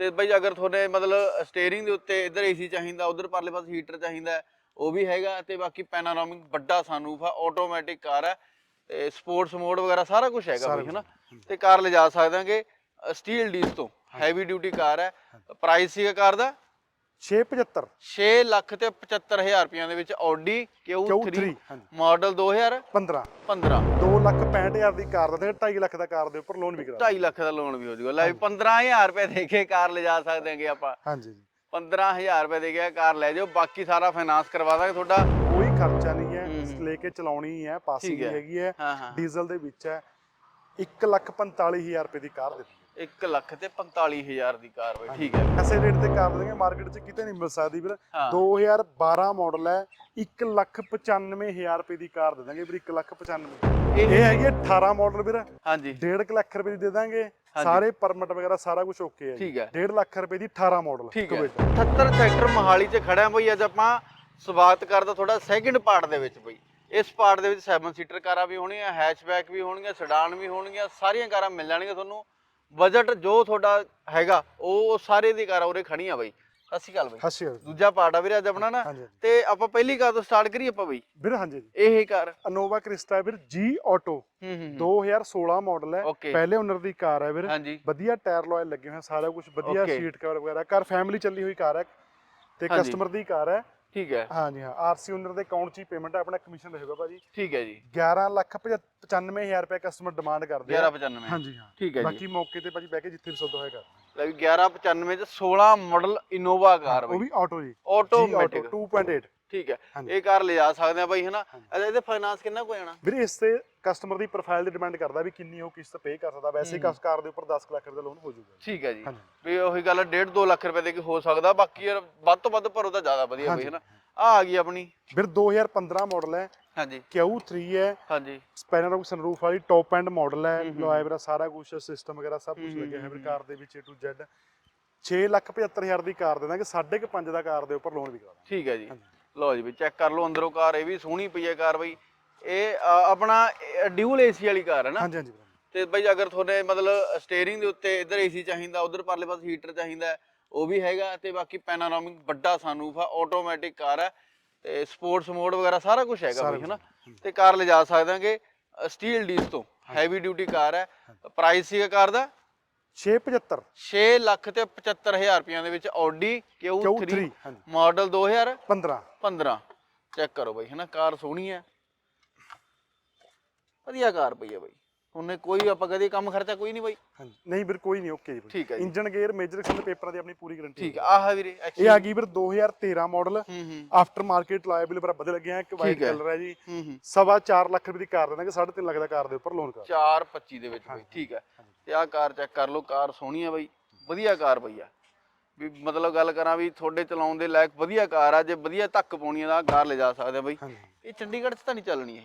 ਤੇ ਬਈ ਅਗਰ ਤੁਹਾਡੇ ਮਤਲਬ ਸਟੀਅਰਿੰਗ ਦੇ ਉੱਤੇ ਇੱਧਰ ਏਸੀ ਚਾਹੀਦਾ ਉਧਰ ਪਰਲੇ ਪਾਸੇ ਹੀਟਰ ਚਾਹੀਦਾ ਉਹ ਵੀ ਹੈਗਾ ਤੇ ਬਾਕੀ ਪੈਨਾਰੋਮਿਕ ਵੱਡਾ ਸਨਰੂਫ ਆ ਆਟੋਮੈਟਿਕ ਕਾਰ ਹੈ ਤੇ ਸਪੋਰਟਸ ਮੋਡ ਵਗੈਰਾ ਸਾਰਾ ਕੁਝ ਹੈਗਾ ਬਈ ਹਨਾ? ਤੇ ਕਾਰ ਲਿਜਾ ਸਕਦਾਂਗੇ ਸਟੀਲ ਡੀਸ ਤੋਂ ਹੈਵੀ ਡਿਊਟੀ ਕਾਰ ਹੈ ਪ੍ਰਾਈਸ ਸੀਗਾ ਕਾਰ ਦਾ? 675 6 ਲੱਖ ਤੇ 75000 ਰੁਪਈਆਂ ਦੇ ਵਿੱਚ ਆਡੀ Q3 Q3 ਹਾਂਜੀ। ਮਾਡਲ 2015 15 2 ਲੱਖ 65000 ਦੀ ਕਾਰ ਦਾ 2.5 ਲੱਖ ਦਾ ਕਾਰ ਦੇ ਉੱਪਰ ਲੋਨ ਵੀ ਕਰਾ 2.5 ਲੱਖ ਦਾ ਲੋਨ ਵੀ ਹੋ ਜਾਊਗਾ ਲੈ ਵੀ 15000 ਰੁਪਏ ਦੇ ਕੇ ਕਾਰ ਲਿਜਾ ਸਕਦੇ ਹਾਂਗੇ ਆਪਾਂ। ਹਾਂਜੀ 15000 ਰੁਪਏ ਦੇ ਕੇ ਕਾਰ ਲੈ ਜਾਓ ਬਾਕੀ ਸਾਰਾ ਫਾਈਨਾਂਸ ਕਰਵਾ ਦਾਂਗੇ ਤੁਹਾਡਾ। ਕੋਈ ਖਰਚਾ ਨਹੀਂ ਹੈ। ਲੈ ਕੇ ਚਲਾਉਣੀ ਹੈ ਪਾਸਿੰਗ। ਹੈਗੀ ਹੈ ਡੀਜ਼ਲ ਦੇ ਵਿੱਚ ਹੈ 1 ਲੱਖ 45000 ਰੁਪਏ ਦੀ ਕਾਰ ਦਿੱਤੀ। 1 ਲੱਖ ਤੇ 45000 ਦੀ ਕਾਰ ਬਈ ਠੀਕ ਹੈ। ਐਸੇ ਰੇਟ ਤੇ ਕਾਰ ਦੇਣਗੇ ਮਾਰਕੀਟ 'ਚ ਕਿਤੇ ਨਹੀਂ ਮਿਲ ਸਕਦੀ ਵੀਰ। ਹਾਂ। 2012 ਮਾਡਲ ਹੈ 1 ਲੱਖ 95000 ਰੁਪਏ ਦੀ ਕਾਰ ਦੇ ਦਾਂਗੇ ਵੀਰ 1 ਲੱਖ 95 ਇਹ ਇਹ ਹੈਗੀ ਹੈ 18 ਮਾਡਲ ਵੀਰ। ਹਾਂਜੀ। 1.5 ਲੱਖ ਰੁਪਏ ਦੀ ਦੇ ਦਾਂਗੇ ਸਾਰੇ ਪਰਮਿਟ ਵਗੈਰਾ ਸਾਰਾ ਕੁਝ ਓਕੇ ਹੈ ਠੀਕ ਹੈ। 1.5 ਲੱਖ ਰੁਪਏ ਦੀ 18 ਮਾਡਲ ਠੀਕ ਹੈ। 78 ਸੈਕਟਰ ਮੋਹਾਲੀ 'ਚ ਖੜਿਆ ਬਈ ਅੱਜ ਆਪਾਂ ਸਵਾਗਤ ਕਰਦਾ ਤੁਹਾਡਾ ਸੈਕਿੰਡ ਪਾਰਟ ਦੇ ਵਿੱਚ ਬਈ। ਇਸ ਪਾਰਟ ਦੇ ਵਿੱਚ 7 ਸੀਟਰ ਕਾਰਾਂ ਵੀ ਹੋਣਗੀਆਂ ਹੈਚਬੈਕ ਵੀ ਹੋਣਗੀਆਂ ਸਡਾਨ ਵੀ ਹੋਣਗੀਆਂ ਸਾਰੀਆਂ ਕਾਰਾਂ ਮਿਲ ਜਾਣਗੀਆਂ ਤੁਹਾਨੂੰ। ਬਜਟ ਜੋ ਤੁਹਾਡਾ ਹੈਗਾ ਉਹ ਸਾਰੇ ਦੀ ਕਾਰਾਂ ਉਰੇ ਖੜੀਆਂ ਬਈ। ਸਤਿ ਸ਼੍ਰੀ ਅਕਾਲ ਬਈ। ਹੱਸੀ ਦੂਜਾ ਪਾਰਟ ਆ ਵੀਰੇ ਅੱਜ ਆਪਣਾ ਨਾ। ਹਾਂਜੀ। ਤੇ ਆਪਾਂ ਪਹਿਲੀ ਕਾਰ ਤੋਂ ਸਟਾਰਟ ਕਰੀਏ ਆਪਾਂ ਬਈ। ਵੀਰ ਹਾਂਜੀ ਜੀ ਇਹ ਕਾਰ ਅਨੋਵਾ ਕ੍ਰਿਸਟਾ ਵੀਰ ਜੀ ਆਟੋ ਹੂੰ ਹੂੰ 2016 ਮਾਡਲ ਹੈ। Okay. ਪਹਿਲੇ ਓਨਰ ਦੀ ਕਾਰ ਹੈ ਵੀਰ। ਹਾਂਜੀ। ਵਧੀਆ ਟਾਇਰ ਲੋਇਲ ਲੱਗੇ ਹੋਏ ਆ, ਸਾਰਾ ਕੁਝ ਵਧੀਆ Okay. ਸੀਟ ਕਵਰ ਵਗੈਰਾ। ਕਾਰ ਫੈਮਿਲੀ ਚੱਲੀ ਹੋਈ ਕਾਰ ਹੈ। ਤੇ ਹਾਂਜੀ। ਕਸਟਮਰ ਦੀ ਕਾਰ ਹੈ। ਠੀਕ ਹੈ। ਹਾਂਜੀ ਹਾਂ। ਆਰਸੀ ਓਨਰ ਦੇ ਅਕਾਊਂਟ 'ਚ ਹੀ ਪੇਮੈਂਟ ਆਪਣਾ ਕਮਿਸ਼ਨ ਰਹੇਗਾ ਭਾਜੀ ਠੀਕ ਹੈ ਜੀ। 11 ਲੱਖ 95000 ਰੁਪਏ ਕਸਟਮਰ ਡਿਮਾਂਡ ਕਰਦੇ ਆ। 1195 ਹਾਂਜੀ ਹਾਂ। ਠੀਕ ਹੈ ਜੀ। ਬਾਕੀ ਮੌਕੇ ਤੇ ਭਾਜੀ ਬਹਿ ਕੇ ਜਿੱਥੇ ਵੀ ਸੌਦਾ ਹੋਏਗਾ। ਲੈ ਵੀ 1195 ਚ 16 ਮਾਡਲ ਇਨੋਵਾ ਕਾਰ ਉਹ ਵੀ ਆਟੋ ਜੀ। ਆਟੋਮੈਟਿਕ 2.8 ਠੀਕ ਹੈ। ਹਾਂਜੀ। ਇਹ ਕਾਰ ਲਿਜਾ ਸਕਦੇ ਆ ਬਾਈ ਹਨਾ? ਅੱਛਾ ਇਹਦੇ ਫਾਈਨਾਂਸ ਕਿੰਨਾ ਕੁ ਜਾਣਾ? ਵੀਰੇ ਇਸ ਤੇ ਕਸਟਮਰ ਦੀ ਪ੍ਰੋਫਾਈਲ ਤੇ ਡਿਪੈਂਡ ਕਰਦਾ ਵੀ ਕਿੰਨੀ ਉਹ ਕਿਸ਼ਤ ਪੇ ਕਰ ਸਕਦਾ। ਵੈਸੇ ਕਸ ਕਾਰ ਦੇ ਉੱਪਰ 10 ਲੱਖ ਰੁਪਏ ਦਾ ਲੋਨ ਹੋ ਜਾਊਗਾ। ਠੀਕ ਹੈ ਜੀ। ਹਾਂਜੀ। ਵੀ ਉਹੀ ਗੱਲ 1.5 2 ਲੱਖ ਰੁਪਏ ਦੇ ਕੇ ਹੋ ਸਕਦਾ। ਬਾਕੀ ਯਾਰ ਵੱਧ ਤੋਂ ਵੱਧ ਭਰੋ ਤਾਂ ਜ਼ਿਆਦਾ ਵਧੀਆ ਬਈ ਹਨਾ? ਆ ਆ ਗਈ ਆਪਣੀ। ਵੀਰ 2015 ਮਾਡਲ ਹੈ। ਹਾਂਜੀ। Q3 ਹੈ। ਹਾਂਜੀ। ਸਪੈਨਰੋਕ ਸਨਰੂਫ ਵਾਲੀ ਟੌਪ ਐਂਡ ਮਾਡਲ ਹੈ। ਲੋਇਆ ਵੀਰਾ ਸਾਰਾ ਕੁਝ ਸਿਸਟਮ ਵਗੈਰਾ ਸਭ ਕੁਝ ਲੱਗਿਆ ਹੈ ਵੀਰ ਕਾਰ ਦੇ ਵਿੱਚ A to Z 6 lakh 75000 the car ਦੇ ਦਾਂਗੇ। 5.5 ਦਾ ਕਾਰ ਦੇ ਉੱਪਰ ਲੋਨ ਵੀ ਕਰਾ ਦਾਂਗੇ ਠੀਕ ਹੈ ਜੀ। ਲਓ ਜੀ ਵੀ ਚੈੱਕ ਕਰ ਲਓ ਅੰਦਰੋਂ ਕਾਰ ਇਹ ਵੀ ਸੋਹਣੀ ਪਈ ਹੈ ਕਾਰ ਬਈ। ਇਹ ਆਪਣਾ ਡਿਊਲ ਏਸੀ ਵਾਲੀ ਕਾਰ ਹੈ ਨਾ? ਹਾਂਜੀ ਹਾਂਜੀ। ਤੇ ਬਈ ਅਗਰ ਤੁਹਾਡੇ ਮਤਲਬ ਸਟੀਅਰਿੰਗ ਦੇ ਉੱਤੇ ਇੱਧਰ ਏਸੀ ਚਾਹੀਦਾ ਉਧਰ ਪਰਲੇ ਪਾਸੇ ਹੀਟਰ ਚਾਹੀਦਾ ਉਹ ਵੀ ਹੈਗਾ ਤੇ ਬਾਕੀ ਪੈਨਾਰੋਮਿਕ ਵੱਡਾ ਸਨਰੂਫ ਆ ਆਟੋਮੈਟਿਕ ਕਾਰ ਹੈ ਤੇ ਸਪੋਰਟਸ ਮੋਡ ਵਗੈਰਾ ਸਾਰਾ ਕੁਝ ਹੈਗਾ ਬਈ ਹਨਾ? ਤੇ ਕਾਰ ਲਿਜਾ ਸਕਦਾਂਗੇ ਸਟੀਲ ਡੀਸ ਤੋਂ ਹੈਵੀ ਡਿਊਟੀ ਕਾਰ ਹੈ। ਪ੍ਰਾਈਸ ਸੀਗਾ ਕਾਰ ਦਾ 675 6 ਲੱਖ ਤੇ 75000 ਰੁਪਈਆਂ ਦੇ ਵਿੱਚ ਆਡੀ Q3 Q3 ਹਾਂਜੀ। ਮਾਡਲ 2015 15 ਚੈੱਕ ਕਰੋ ਬਈ ਹਨਾ ਕਾਰ ਸੋਹਣੀ ਹੈ। ਵਧੀਆ ਕਾਰ ਪਈ ਹੈ ਬਈ। ਉਹਨੇ ਕੋਈ ਆਪਾਂ ਕਦੇ ਕੰਮ ਖਰਚਾ ਕੋਈ ਨਹੀਂ ਬਈ। ਹਾਂਜੀ। ਨਹੀਂ ਵੀਰ ਕੋਈ ਨਹੀਂ ਓਕੇ ਜੀ ਠੀਕ ਹੈ ਜੀ। ਇੰਜਨ ਗੇਅਰ ਮੇਜਰ ਐਕਸ਼ਨ ਦੇ ਪੇਪਰਾਂ ਦੀ ਆਪਣੀ ਪੂਰੀ ਗਾਰੰਟੀ ਠੀਕ ਹੈ। ਆਹ ਵੀਰੇ ਇਹ ਆ ਗਈ ਵੀਰ 2013 ਮਾਡਲ ਹੂੰ ਹੂੰ। ਆਫਟਰ ਮਾਰਕੀਟ ਲਾਇਬਲ ਵਧੀਆ ਲੱਗਿਆ ਇੱਕ ਵਾਈਟ ਹੈ। ਕਲਰ ਹੈ ਜੀ। ਹੂੰ ਹੂੰ। ਸਵਾ 4 ਲੱਖ ਰੁਪਏ ਦੀ ਕਾਰ ਦੇ ਦਾਂਗੇ 3.5 ਲੱਖ ਦਾ ਕਾਰ ਦੇ ਉੱਪਰ ਲੋਨ ਕਰ। 425 ਦੇ ਵਿੱਚ ਬਈ ਠੀਕ ਹੈ ਤੇ ਆਹ ਕਾਰ ਚੈੱਕ ਕਰ ਲਓ ਕਾਰ ਸੋਹਣੀ ਹੈ ਬਈ। ਵਧੀਆ ਕਾਰ ਪਈ ਆ। ਵੀ ਮਤਲਬ ਗੱਲ ਕਰਾਂ ਵੀ ਤੁਹਾਡੇ ਚਲਾਉਣ ਦੇ ਲਾਇਕ ਵਧੀਆ ਕਾਰ ਆ ਜੇ ਵਧੀਆ ਧੱਕ ਪਾਉਣੀ ਆ ਤਾਂ ਆਹ ਕਾਰ ਲਿਜਾ ਸਕਦੇ ਆ ਬਈ। ਹਾਂਜੀ। ਇਹ ਚੰਡੀਗੜ੍ਹ 'ਚ ਤਾਂ ਨਹੀਂ ਚੱਲਣੀ ਇਹ।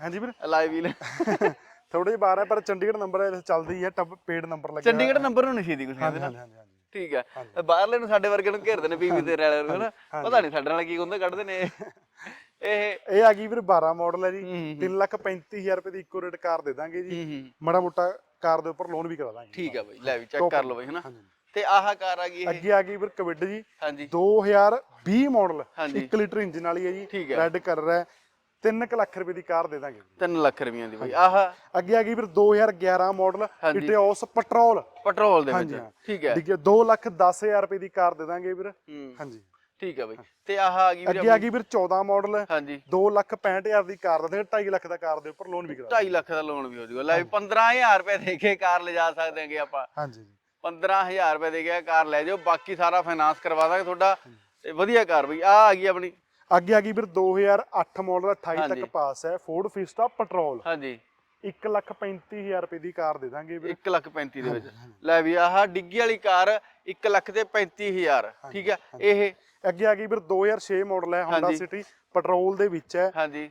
ਹਾਂਜੀ ਵੀਰ। ਅਲਾਈ ਵੀਲ ਥੋੜੇ ਜਿਹੇ ਬਾਹਰ ਹੈ ਪਰ ਚੰਡੀਗੜ੍ਹ ਨੰਬਰ ਚੱਲਦੀ ਹੈ ਟੱਬ ਪੇਡ ਨੰਬਰ ਲੱਗਿਆ ਚੰਡੀਗੜ੍ਹ ਨੰਬਰ ਨੂੰ ਨਿਸ਼ੇਦੀ ਕੁਛ ਕਹਿੰਦੇ ਹਾਂਜੀ ਹਾਂਜੀ ਹਾਂਜੀ। ਠੀਕ ਹੈ। ਬਾਹਰਲੇ ਨੂੰ ਸਾਡੇ ਵਰਗੇ ਨੂੰ ਘੇਰਦੇ ਨੇ ਪੀਵੀ ਤੇ ਰੈਲਰ ਨੂੰ ਹਨਾ ਪਤਾ ਨਹੀਂ ਸਾਡੇ ਨਾਲ ਕੀ ਹੁੰਦਾ ਕੱਢਦੇ ਨੇ। ਇਹ। ਇਹ ਆ ਗਈ ਵੀਰ 12 ਮਾਡਲ ਹੈ ਜੀ। ਹੂੰ, ਹੂੰ, 3 ਲੱਖ 35000 ਰੁਪਏ ਦੀ ਇੱਕੋ ਰੇਟ ਕਾਰ ਦੇ ਦਾਂਗੇ ਜੀ। ਹੂੰ ਹੂੰ। ਮਾੜਾ ਮੋਟਾ ਕਾਰ ਦੇ ਉੱਪਰ ਲੋਨ ਵੀ ਕਰਾ ਦਾਂਗੇ ਠੀਕ ਹੈ ਬਈ ਲੈ ਵੀ ਚੈੱਕ ਕਰ ਲਓ ਬਈ ਹਨਾ। ਤੇ ਆਹ ਕਾਰ ਆ ਗਈ ਇਹ। ਅੱਗੇ ਆ ਗਈ ਵੀਰ ਕਵਿਡ ਜੀ। ਹਾਂਜੀ। 2020 ਮਾਡਲ ਹਾਂਜੀ। 1 ਲੀਟਰ ਇੰਜਨ ਵਾਲੀ ਹੈ ਜੀ। ਹੈ। ਰੈੱਡ ਕਲਰ ਹੈ। 3 ਲੱਖ ਰੁਪਏ ਦੀ ਕਾਰ ਦੇ ਦਾਂਗੇ। 3 ਲੱਖ ਰੁਪਈਆਂ ਦੀ ਬਈ ਆਹ। ਅੱਗੇ ਆ ਗਈ ਵੀਰ 2011 ਮਾਡਲ ਹਾਂਜੀ। ਇਟਿਓਸ ਪੈਟਰੋਲ ਪੈਟਰੋਲ ਦੇ ਹਾਂਜੀ ਵਿੱਚ ਹਾਂ। ਠੀਕ ਹੈ। ਠੀਕ ਹੈ 2 ਲੱਖ 10000 ਰੁਪਏ ਦੀ ਕਾਰ ਦੇ ਦਾਂਗੇ ਵੀਰ। ਹੂੰ। ਹਾਂਜੀ। ਠੀਕ ਹੈ ਬਈ। ਤੇ ਆਹ ਆ ਗਈ ਵੀਰੇ ਅੱਗੇ ਆ ਗਈ ਵੀਰ 14 ਮਾਡਲ ਹਾਂਜੀ। 2 ਲੱਖ 65000 ਦੀ ਕਾਰ ਦੇ ਦਾਂਗੇ 2.5 ਲੱਖ ਦਾ ਕਾਰ ਦੇ ਉੱਪਰ ਲੋਨ ਵੀ ਕਰਾ 2.5 ਲੱਖ ਦਾ ਲੋਨ ਵੀ ਹੋ ਜਾਊਗਾ। ਲੈ ਵੀ 15000 ਰੁਪਏ ਦੇ ਕੇ ਕਾਰ ਲਿਜਾ ਸਕਦੇ ਹਾਂਗੇ ਆਪਾਂ। ਹਾਂਜੀ ਜੀ। 15000 ਰੁਪਏ ਦੇ ਕੇ ਕਾਰ ਲੈ ਜਾਓ। ਬਾਕੀ ਸਾਰਾ ਫਾਈਨਾਂਸ ਕਰਵਾ ਦਾਂਗੇ ਤੁਹਾਡਾ। ਤੇ ਵਧੀਆ ਕਾਰ ਬਈ। ਆ ਆ ਗਈ ਆਪਣੀ ਅੱਗੇ ਆ ਗਈ ਵੀਰ 2008 ਮਾਡਲ 28 ਹਾਂਜੀ। ਤੱਕ ਪਾਸ ਹੈ ਫੋਰਡ ਫਿਸਟਾ ਪੈਟਰੋਲ ਹਾਂਜੀ। 1 ਲੱਖ 35000 ਰੁਪਏ ਦੀ ਕਾਰ ਦੇ ਦਾਂਗੇ ਵੀਰ। 1 ਲੱਖ 35 ਦੇ ਵਿੱਚ। ਲੈ ਵੀ ਆਹ ਡਿੱਗੀ ਵਾਲੀ ਕਾਰ 1 ਲੱਖ ਤੇ 35000 ਠੀਕ ਹੈ? ਇਹ ਅੱਗੇ ਆ ਗਈ ਵੀਰ 2006 ਮਾਡਲ ਹੈ Honda। City ਪੈਟਰੋਲ ਦੇ ਵਿੱਚ ਹੈ। ਹਾਂਜੀ।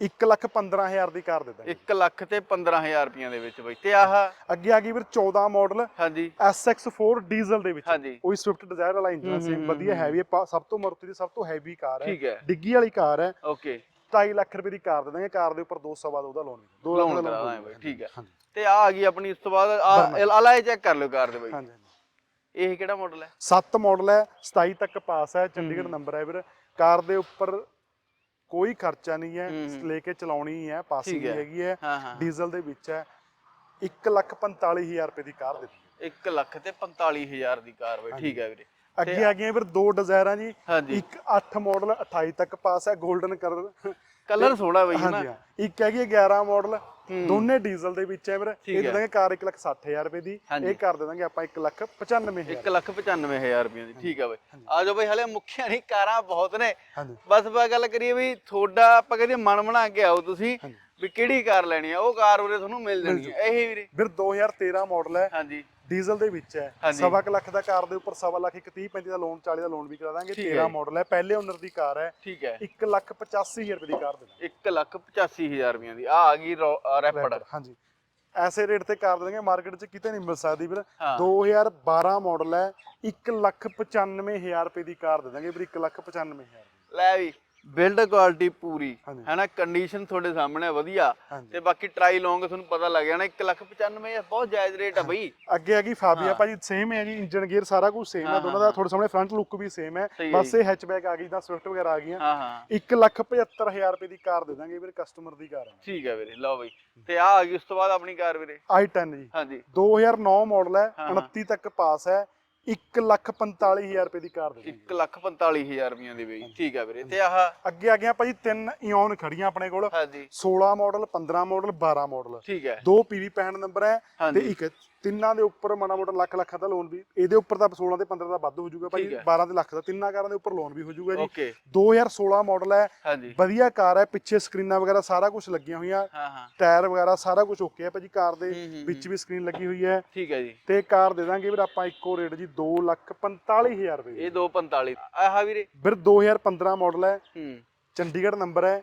1 ਲੱਖ 15000 ਦੀ ਕਾਰ ਦੇ ਦਾਂਗੇ। 1 ਲੱਖ ਤੇ 15000 ਰੁਪਈਆਂ ਦੇ ਵਿੱਚ ਬਈ। ਤੇ ਆਹ ਅੱਗੇ ਆ ਗਈ ਵੀਰ 14 ਮਾਡਲ ਹਾਂਜੀ। SX4 ਡੀਜ਼ਲ ਦੇ ਵਿੱਚ। ਹਾਂਜੀ। ਉਹੀ ਸਵਿਫਟ ਡਿਜ਼ਾਇਰ ਵਾਲਾ ਇੰਜਨ ਸੇਮ ਵਧੀਆ ਹੈਵੀ ਸਭ ਤੋਂ ਮਾਰੂਤੀ ਦੀ ਸਭ ਤੋਂ ਹੈਵੀ ਕਾਰ ਹੈ। ਠੀਕ ਹੈ। ਡਿੱਗੀ ਵਾਲੀ ਕਾਰ ਹੈ। ਓਕੇ। 2.5 ਲੱਖ ਰੁਪਏ ਦੀ ਕਾਰ ਦੇ ਦਾਂਗੇ। ਕਾਰ ਦੇ ਉੱਪਰ 200 ਬਾਅਦ ਉਹਦਾ ਲੋਨ 2 ਲੱਖ ਦਾ ਲੋਨ ਬਈ ਠੀਕ ਹੈ। ਤੇ ਆ ਆ ਗਈ ਆਪਣੀ ਇਸ ਤੋਂ ਬਾਅਦ ਆ ਅਲਾਏ ਚੈੱਕ ਕਰ ਲਿਓ ਕਾਰ ਦੇ ਬਈ। ਹਾਂਜੀ। ਇਹ ਕਿਹੜਾ ਮਾਡਲ ਹੈ? 7 ਮਾਡਲ ਹੈ 27 ਤੱਕ ਪਾਸ ਹੈ ਚੰਡੀਗੜ੍ਹ ਨੰਬਰ ਹੈ ਵੀਰ। ਕਾਰ ਦੇ ਉੱਪਰ ਕੋਈ ਖਰਚਾ ਨਹੀਂ ਹੈ। ਲੈ ਕੇ ਚਲਾਉਣੀ ਹੀ ਪਾਸਿੰਗ। ਹੈਗੀ ਹੈ ਡੀਜ਼ਲ ਦੇ ਵਿੱਚ ਹੈ। 145000 ਰੁਪਏ ਦੀ ਕਾਰ ਦਿੱਤੀ ਹੈ। 1 ਲੱਖ ਤੇ 45000 ਦੀ ਕਾਰ ਬਈ ਠੀਕ ਹੈ ਵੀਰੇ। ਅੱਗੇ ਆ ਗਈਆਂ ਵੀਰ ਦੋ ਡਿਜ਼ਾਇਰਾਂ ਜੀ। ਇੱਕ 8 ਮਾਡਲ 28 ਤੱਕ ਪਾਸ ਹੈ 골ਡਨ ਕਲਰ। ਕਲਰ ਸੋਹਣਾ ਬਈ ਹਾਂ ਇੱਕ ਹੈਗੀ ਹੈ 11 ਮਾਡਲ। ਦੋਨੇ ਡੀਜ਼ਲ ਦੇ ਵਿੱਚ ਹੈ ਵੀਰ। ਇਹ ਦੇ। ਦਾਂਗੇ ਕਾਰ 1,60,000 ਰੁਪਏ ਦੀ। ਇਹ ਕਰ ਦੇ ਦਾਂਗੇ ਆਪਾਂ 1,95,000 1 ਲੱਖ 95000 ਰੁਪਏ ਦੀ। ਠੀਕ ਆ ਬਈ। ਆ ਜਾਓ ਬਈ ਹਲੇ ਮੁੱਖੀਆਂ ਨਹੀਂ ਕਾਰਾਂ ਬਹੁਤ ਨੇ। ਬਸ ਬਾ ਗੱਲ ਕਰੀਏ ਵੀ ਤੁਹਾਡਾ ਆਪਾਂ ਕਹਿੰਦੇ ਮਨ ਬਣਾ ਕੇ ਆਓ ਤੁਸੀਂ। ਵੀ ਕਿਹੜੀ ਕਾਰ ਲੈਣੀ ਆ। ਉਹ ਕਾਰ ਉਰੇ ਤੁਹਾਨੂੰ ਮਿਲ ਜਾਣੀ ਹੈ ਇਹ ਵੀਰੇ। ਵੀਰ 2013 ਮਾਡਲ ਹੈ। ਹਾਂਜੀ। ਡੀਜ਼ਲ ਦੇ ਵਿੱਚ ਹੈ। ਹਾਂਜੀ। ਸਵਾ ਕੁ ਲੱਖ ਦਾ ਕਾਰ ਦੇ ਉੱਪਰ ਸਵਾ ਲੱਖ ਇੱਕ 30 35 ਦਾ ਲੋਨ 40 ਦਾ ਲੋਨ ਵੀ ਕਰਾ ਦਾਂਗੇ। ਠੀਕ ਹੈ 13 ਜੀ। ਮਾਡਲ ਹੈ ਪਹਿਲੇ ਓਨਰ ਦੀ ਕਾਰ ਹੈ। ਠੀਕ ਹੈ। 1 ਲੱਖ 85000 ਰੁਪਏ ਦੀ ਕਾਰ ਦੇ ਦਾਂਗੇ 1 ਲੱਖ 85000 ਰੁਪਏ ਦੀ। ਆ ਆ ਗਈ ਰੈਪਡ ਹਾਂਜੀ। ਐਸੇ ਰੇਟ ਤੇ ਕਾਰ ਦੇ ਦਾਂਗੇ ਮਾਰਕੀਟ 'ਚ ਕਿਤੇ ਨਹੀਂ ਮਿਲ ਸਕਦੀ ਵੀਰ। ਹਾਂ। 2012 ਮਾਡਲ ਹੈ। 1 ਲੱਖ 95000 ਰੁਪਏ ਦੀ ਕਾਰ ਦੇ ਦਾਂਗੇ ਵੀਰ। 1 ਲੱਖ 95000 ਲੈ ਵੀ। ਬਿਲਡ ਕੁਆਲਿਟੀ ਪੂਰੀ। ਹੈਨਾ? ਕੰਡੀਸ਼ਨ ਤੁਹਾਡੇ ਸਾਹਮਣੇ ਵਧੀਆ। ਤੇ ਬਾਕੀ ਟਰਾਈ ਲਓਗੇ ਤੁਹਾਨੂੰ ਪਤਾ ਲੱਗ ਜਾਣਾ 1 ਲੱਖ 95 ਬਹੁਤ ਜਾਇਜ਼ ਰੇਟ ਆ ਬਈ। ਅੱਗੇ ਹੈਗੀ ਫਾਬੀਆ ਭਾਜੀ ਸੇਮ ਹੈ ਜੀ ਇੰਜਨ ਗੇਅਰ ਸਾਰਾ ਕੁਝ ਸੇਮ ਹੈ ਦੋਨਾਂ ਦਾ ਤੁਹਾਡੇ ਸਾਹਮਣੇ ਫਰੰਟ ਲੁੱਕ ਵੀ ਸੇਮ ਹੈ ਬਸ ਇਹ ਹੈਚਬੈਕ ਆ ਗਈ ਤਾਂ ਸਵਿਫਟ ਵਗੈਰਾ ਆ ਗਈਆਂ। ਹਾਂ ਹਾਂ। 1 ਲੱਖ 75000 ਰੁਪਏ ਦੀ ਕਾਰ ਦੇ ਦਾਂਗੇ ਵੀਰ ਕਸਟਮਰ ਦੀ ਕਾਰ ਹੈ ਠੀਕ ਹੈ ਵੀਰੇ ਲਓ ਬਈ। ਤੇ ਆ ਆ ਗਈ ਉਸ ਤੋਂ ਬਾਅਦ ਆਪਣੀ ਕਾਰ ਵੀਰੇ। i10 ਜੀ। ਹਾਂਜੀ। 2009 ਮਾਡਲ ਹਾਂ। 29 ਤੱਕ ਪਾਸ ਹੈ। 1 ਲੱਖ 45000 ਰੁਪਏ ਦੀ ਕਾਰ ਦੇ ਦਾਂਗੇ 1 ਲੱਖ 45000 ਰੁਪਈਆਂ ਦੀ ਬਈ। ਠੀਕ ਹੈ ਵੀਰੇ। ਤੇ ਆਹ ਅੱਗੇ ਆ ਗਿਆ ਭਾਜੀ ਤਿੰਨ ਇਓਨ ਖੜੀਆਂ ਆਪਣੇ ਕੋਲ। ਹਾਂਜੀ। 16 ਮਾਡਲ 15 ਮਾਡਲ 12 ਮਾਡਲ। ਠੀਕ ਹੈ। ਦੋ ਪੀਵੀ ਪੈਨ ਨੰਬਰ ਹੈ ਤੇ ਇੱਕ ਤਿੰਨਾਂ ਦੇ ਉੱਪਰ ਮਾੜਾ ਮੋਟਾ ਲੱਖ ਲੱਖ ਦਾ ਲੋਨ ਵੀ ਇਹਦੇ ਉੱਪਰ ਤਾਂ 16 ਤੇ 15 ਦਾ ਵੱਧ ਹੋ ਜਾਊਗਾ ਹੈ। 12 ਦੇ ਲੱਖ ਦਾ ਤਿੰਨਾਂ ਕਾਰਾਂ ਦੇ ਉੱਪਰ ਲੋਨ ਵੀ ਹੋ ਜਾਊਗਾ ਜੀ। ਓਕੇ 2016 ਮਾਡਲ ਹੈ ਵਧੀਆ ਕਾਰ ਹੈ ਪਿੱਛੇ ਸਕਰੀਨਾਂ ਵਗੈਰਾ ਸਾਰਾ ਕੁਝ ਲੱਗੀਆਂ ਹੋਈਆਂ ਟਾਇਰ ਵਗੈਰਾ ਸਾਰਾ ਕੁਝ ਓਕੇ ਹੈ ਭਾਜੀ ਕਾਰ ਦੇ ਵਿੱਚ ਵੀ ਸਕਰੀਨ ਲੱਗੀ ਹੋਈ ਹੈ। ਠੀਕ ਹੈ ਜੀ। ਤੇ ਕਾਰ ਦੇ ਦਾਂਗੇ ਵੀਰ ਆਪਾਂ ਇੱਕੋ ਰੇਟ ਜੀ 2 ਲੱਖ 45000 ਰੁਪਏ। ਇਹ 245 ਆਹ ਵੀਰੇ। ਵੀਰ 2015 ਮਾਡਲ ਹੈ ਹੂੰ। ਚੰਡੀਗੜ੍ਹ ਨੰਬਰ ਹੈ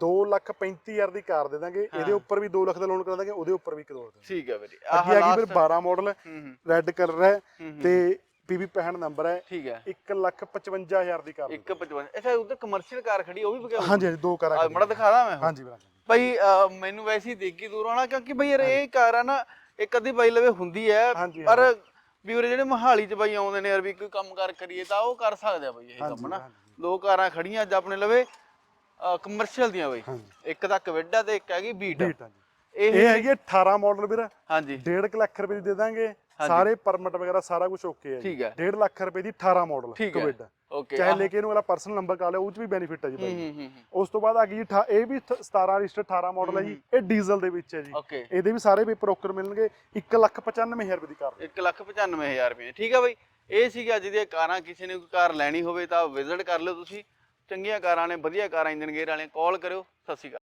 2 ਲੱਖ 35000 ਦੀ ਕਾਰ ਦੇ ਦਾਂਗੇ ਇਹਦੇ ਉੱਪਰ ਵੀ 2 ਲੱਖ ਦਾ ਲੋਨ ਕਰਾ ਦਾਂਗੇ ਉਹਦੇ ਉੱਪਰ ਵੀ ਇੱਕ ਦੋ ਦੇ ਦਾਂਗੇ ਠੀਕ ਹੈ ਵੀਰੇ। ਅੱਗੇ ਆ ਗਈ ਵੀਰ last- 12 ਮਾਡਲ ਰੈੱਡ ਕਲਰ ਹੈ। ਤੇ ਪੀਵੀ 65 ਨੰਬਰ ਹੈ ਠੀਕ ਹੈ। 1 ਲੱਖ 55000 ਦੀ ਕਾਰ 155 ਅੱਛਾ ਉਧਰ ਕਮਰਸ਼ੀਅਲ ਕਾਰ ਖੜੀ ਉਹ ਵੀ ਬਗਿਆ ਹਾਂਜੀ ਹਾਂਜੀ ਦੋ ਕਾਰਾਂ ਮੜਾ ਦਿਖਾਦਾ ਮੈਂ ਹਾਂਜੀ ਵੀਰ ਹਾਂਜੀ। ਭਾਈ ਮੈਨੂੰ ਵੈਸੇ ਹੀ ਦੇਖੀ ਦੂਰੋਂ ਨਾ ਕਿਉਂਕਿ ਬਈ ਯਾਰ ਇਹ ਕਾਰ ਆ ਨਾ ਇੱਕ ਅੱਧੀ ਬਾਈ ਲਵੇ ਹੁੰਦੀ ਹੈ ਪਰ ਵੀ ਉਰੇ ਜਿਹੜੇ ਮਹਾਲੀ ਚ ਬਾਈ ਆਉਂਦੇ ਨੇ ਯਾਰ ਵੀ ਕੋਈ ਕੰਮ ਕਾਰ ਕਰੀਏ ਤਾਂ ਉਹ ਕਰ ਸਕਦੇ ਆ ਬਈ ਇਹ ਕੰਮ ਨਾ। ਦੋ ਕਾਰਾਂ ਖੜੀਆਂ ਅੱਜ ਆਪਣੇ ਲਵੇ ਕਮਰਸ਼ੀਅਲ ਦੀਆਂ ਬਈ। ਹਾਂਜੀ। ਇੱਕ ਤਾਂ ਕਵਿਡਾ ਤੇ ਇੱਕ ਹੈਗੀ ਬੀਟ। ਇਹ ਇਹ ਹੈਗੀ ਹੈ 18 ਮਾਡਲ ਵੀਰ। ਹਾਂਜੀ। 1.5 ਲੱਖ ਰੁਪਏ ਦੀ ਦੇ ਦਾਂਗੇ। ਸਾਰੇ ਪਰਮਿਟ ਵਗੈਰਾ ਸਾਰਾ ਕੁਝ ਓਕੇ ਹੈ ਠੀਕ ਹੈ 1.5 ਲੱਖ ਰੁਪਏ ਦੀ 18 ਮਾਡਲ ਠੀਕ ਹੈ। ਕਵਿਡ। ਓਕੇ ਚਾਹੇ ਲੈ ਕੇ ਇਹਨੂੰ ਵਾਲਾ ਪਰਸਨਲ ਨੰਬਰ ਕਰਾ ਲਿਓ ਉਹ ਚ ਵੀ ਬੈਨੀਫਿਟ ਹੈ ਜੀ ਭਾਈ। ਉਸ ਤੋਂ ਬਾਅਦ ਆ ਗਈ ਜੀ ਅਠਾ- ਇਹ ਵੀ th- 17 ਰਜਿਸਟਰ 18 ਮਾਡਲ ਹੈ ਜੀ ਇਹ ਡੀਜ਼ਲ ਦੇ ਵਿੱਚ ਹੈ ਜੀ। ਓਕੇ ਇਹਦੇ ਵੀ ਸਾਰੇ ਪੇਪਰ ਓਕਰ ਮਿਲਣਗੇ। 1 ਲੱਖ 95000 ਰੁਪਏ ਦੀ ਕਾਰ। 1 ਲੱਖ 95000 ਰੁਪਏ ਠੀਕ ਹੈ ਬਈ। ਇਹ ਸੀਗਾ ਅੱਜ ਦੀਆਂ ਕਾਰਾਂ ਕਿਸੇ ਨੇ ਕੋਈ ਕਾਰ ਲੈਣੀ ਹੋਵੇ ਤਾਂ ਵਿਜ਼ਿਟ ਕਰ ਲਿਓ ਤੁਸੀਂ। ਚੰਗੀਆਂ ਕਾਰਾਂ ਨੇ ਵਧੀਆ ਕਾਰਾਂ ਇੰਜਨ ਗੇਅਰ ਵਾਲੀਆਂ ਕਾਲ ਕਰਿਓ ਸਤਿ ਸ਼੍ਰੀ ਅਕਾਲ।